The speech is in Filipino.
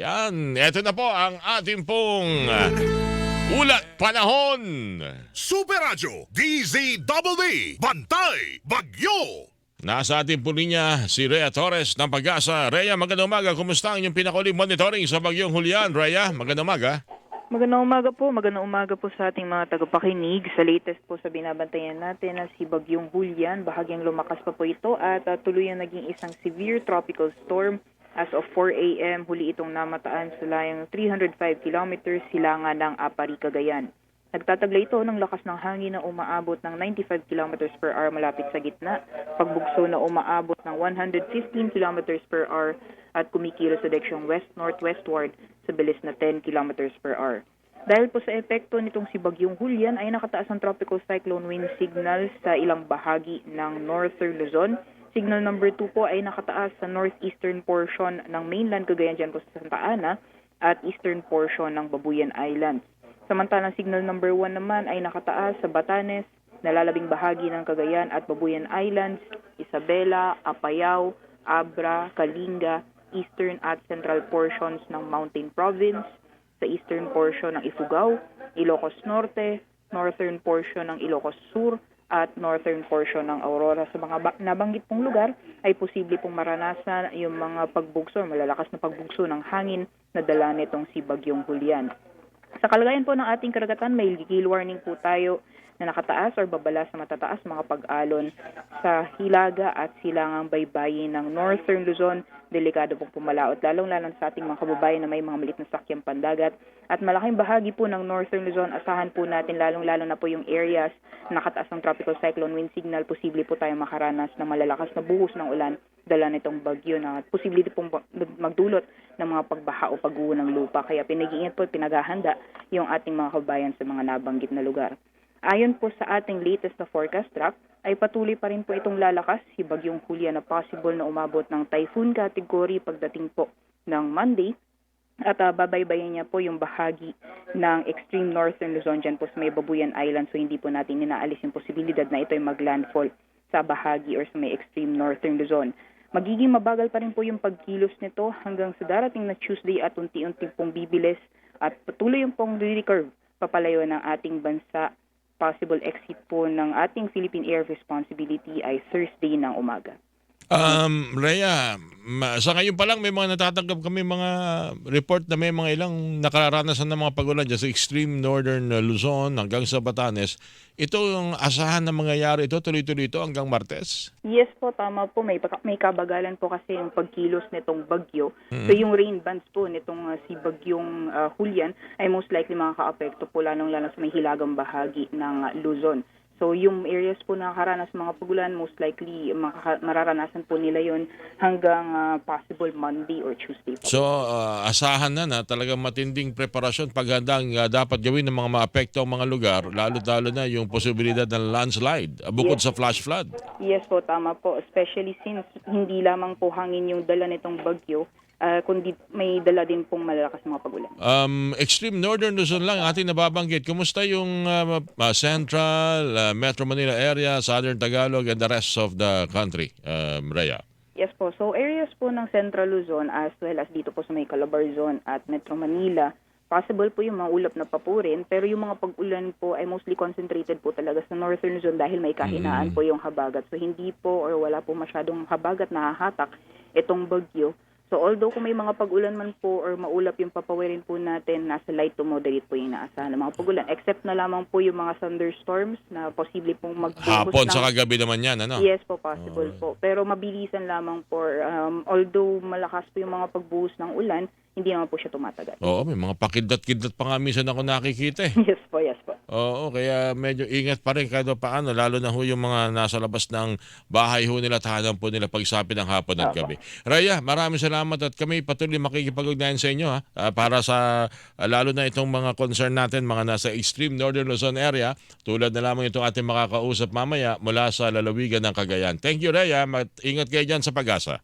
Yan, eto na po ang ating pong uh, ulat panahon. Super Radio, DZWD, Bantay, Bagyo. Nasa ating po niya si Rhea Torres ng Pag-asa. Rhea, magandang umaga. Kumusta ang inyong pinakuling monitoring sa Bagyong Julian? Rhea, magandang umaga. Magandang umaga po, magandang umaga po sa ating mga tagapakinig. Sa latest po sa binabantayan natin na si Bagyong Julian, bahagyang lumakas pa po ito at uh, tuluyang naging isang severe tropical storm. As of 4 a.m., huli itong namataan sa layang 305 kilometers silangan ng Apari, Cagayan. Nagtataglay ito ng lakas ng hangin na umaabot ng 95 kilometers per hour malapit sa gitna, pagbugso na umaabot ng 115 kilometers per hour at kumikilos sa direksyong west-northwestward sa bilis na 10 kilometers per hour. Dahil po sa epekto nitong si Bagyong Julian ay nakataas ang tropical cyclone wind signal sa ilang bahagi ng northern Luzon. Signal number 2 po ay nakataas sa northeastern portion ng mainland Cagayan dyan po sa Santa Ana at eastern portion ng Babuyan Islands. Samantalang signal number 1 naman ay nakataas sa Batanes, nalalabing bahagi ng Cagayan at Babuyan Islands, Isabela, Apayao, Abra, Kalinga, eastern at central portions ng Mountain Province, sa eastern portion ng Ifugao, Ilocos Norte, northern portion ng Ilocos Sur, at northern portion ng Aurora. Sa mga ba- nabanggit pong lugar ay posible pong maranasan yung mga pagbugso, malalakas na pagbugso ng hangin na dala nitong si Bagyong Julian. Sa kalagayan po ng ating karagatan, may gale warning po tayo na nakataas or babala sa matataas mga pag-alon sa Hilaga at silangang baybayin ng Northern Luzon. Delikado pong pumalaot, lalong-lalong sa ating mga kababayan na may mga malit na sakyang pandagat. At malaking bahagi po ng Northern Luzon, asahan po natin lalong-lalo na po yung areas na nakataas ng tropical cyclone wind signal. Posible po tayo makaranas ng malalakas na buhos ng ulan dala nitong bagyo na posible din pong magdulot ng mga pagbaha o pagguho ng lupa. Kaya pinag-iingat po pinaghahanda yung ating mga kabayan sa mga nabanggit na lugar. Ayon po sa ating latest na forecast track, ay patuloy pa rin po itong lalakas si Bagyong Julia na possible na umabot ng typhoon category pagdating po ng Monday. At uh, babaybayin niya po yung bahagi ng extreme northern Luzon dyan po sa may Babuyan Island. So hindi po natin inaalis yung posibilidad na ito ay maglandfall sa bahagi or sa may extreme northern Luzon. Magiging mabagal pa rin po yung pagkilos nito hanggang sa darating na Tuesday at unti-unti pong bibilis at patuloy yung pong recurve papalayo ng ating bansa possible exit po ng ating Philippine Air Responsibility ay Thursday ng umaga. Um, Rhea, sa ngayon pa lang may mga natatanggap kami mga report na may mga ilang nakararanasan ng mga pagulan dyan sa extreme northern Luzon hanggang sa Batanes. Ito yung asahan na mangyayari ito, tuloy-tuloy ito hanggang Martes? Yes po, tama po. May, may kabagalan po kasi yung pagkilos nitong bagyo. So yung rain bands po nitong uh, si bagyong uh, Julian ay most likely makaka-apekto po lalong-lalo sa may hilagang bahagi ng uh, Luzon. So yung areas po na nakaranas ng mga pagulan, most likely mararanasan po nila yon hanggang uh, possible Monday or Tuesday po. So, uh, asahan na na talagang matinding preparasyon paghandang uh, dapat gawin ng mga maapekto mga lugar, lalo-lalo na yung posibilidad ng landslide, bukod sa flash flood. Yes po, tama po. Especially since hindi lamang po hangin yung dala nitong bagyo, ah, kundi may dala din pong malalakas mga pagulan. Um, extreme northern Luzon lang ating nababanggit. Kumusta yung uh, uh, central, uh, Metro Manila area, southern Tagalog, and the rest of the country, um, Rhea? Yes po. So areas po ng Central Luzon as well as dito po sa may Calabar Zone at Metro Manila, possible po yung mga ulap na papurin pero yung mga pag-ulan po ay mostly concentrated po talaga sa Northern Luzon dahil may kahinaan po yung habagat. So hindi po or wala po masyadong habagat na hahatak itong bagyo. So although kung may mga pag-ulan man po or maulap yung papawirin po natin, nasa light to moderate po yung inaasahan ng mga pag-ulan. Except na lamang po yung mga thunderstorms na posible pong magbuhos Hapon sa kagabi naman yan, ano? Yes po, possible po. Pero mabilisan lamang po. Um, although malakas po yung mga pagbuhos ng ulan, hindi naman po siya tumatagal. Oo, may mga pakidlat-kidlat pa nga minsan ako nakikita eh. yes po, yes po. Oo, kaya medyo ingat pa rin kahit pa paano, lalo na ho yung mga nasa labas ng bahay ho nila, tahanan po nila pagsapit ng hapon at gabi. Raya, maraming salamat at kami patuloy makikipag-ugnayan sa inyo ha, ah, para sa ah, lalo na itong mga concern natin, mga nasa extreme northern Luzon area, tulad na lamang itong ating makakausap mamaya mula sa lalawigan ng Cagayan. Thank you, Raya. Ingat kayo dyan sa pag-asa.